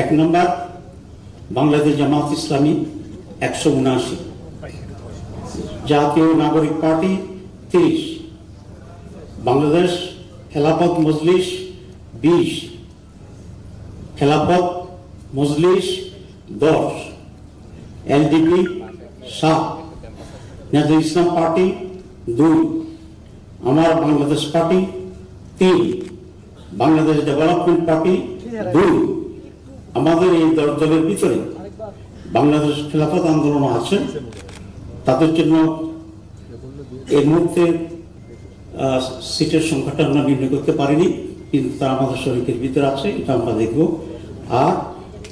এক নম্বর, বাংলাদেশ জামাত ইসলামী একশো উনআশি। জাতীয় নাগরিক পার্টি তিরিশ। বাংলাদেশ খেলাফত মজলিস বিশ। খেলাফত মজলিস দশ। এলডিপি সাত। নেতাজ ইসলাম পার্টি দুই। আমার বাংলাদেশ পার্টি তিন। বাংলাদেশ ডেভেলপমেন্ট পার্টি দুই। আমাদের এই দল দলের ভিতরে বাংলাদেশ খেলাফত আন্দোলন আছে। তাদের জন্য এই মুহূর্তে সিটের সংখ্যাটা আমরা নির্ণয় করতে পারিনি কিন্তু তারা আমাদের শরীরের ভিতরে আছে এটা আমরা দেখব। আর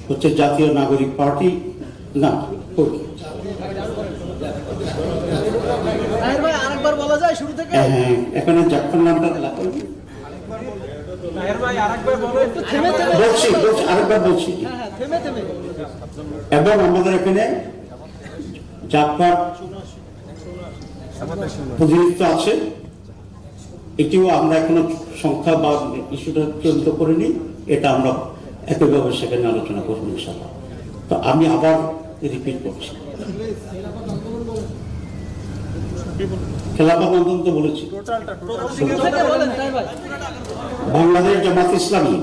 হচ্ছে জাতীয় নাগরিক পার্টি না থেকে? হ্যাঁ, এখানে জাফর নামটা লেখা এবং আমাদের এখানে প্রতিনিধিত্ব আছে। এটিও আমরা এখনও সংখ্যা বা ইস্যুটা চূড়ান্ত করিনি। এটা আমরা একইভাবে সেখানে আলোচনা করব ইনশাল্লাহ তো আমি আবার রিপিট করছি। খেলাফত আন্দোলন তো বলেছি। বাংলাদেশ জামাত ইসলামী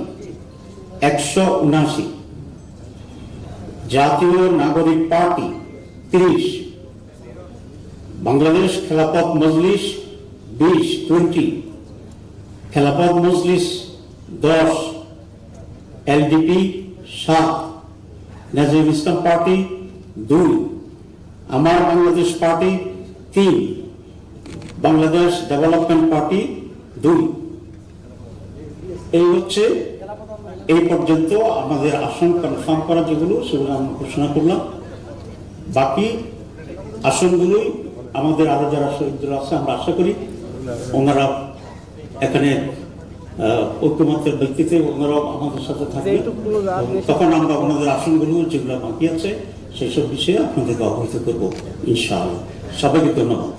একশো উনআশি, জাতীয় নাগরিক পার্টি তিরিশ, বাংলাদেশ মজলিস বিশ, টোয়েন্টি, খেলাফত মজলিস দশ, এলডিপি সাত নাজিম ইসলাম পার্টি দুই, আমার বাংলাদেশ পার্টি তিন বাংলাদেশ ডেভেলপমেন্ট পার্টি দুই। এই হচ্ছে এই পর্যন্ত আমাদের আসন কনফার্ম করা যেগুলো সেগুলো আমরা ঘোষণা করলাম। বাকি আসনগুলোই আমাদের আরও যারা শহীদরা আছে আমরা আশা করি ওনারা এখানে ঐক্যমত্যের ভিত্তিতে ওনারাও আমাদের সাথে থাকবে তখন আমরা ওনাদের আসনগুলো যেগুলো বাকি আছে সেই সব বিষয়ে আপনাদেরকে অবহিত করব ইনশাআল্লাহ। সবাইকে ধন্যবাদ।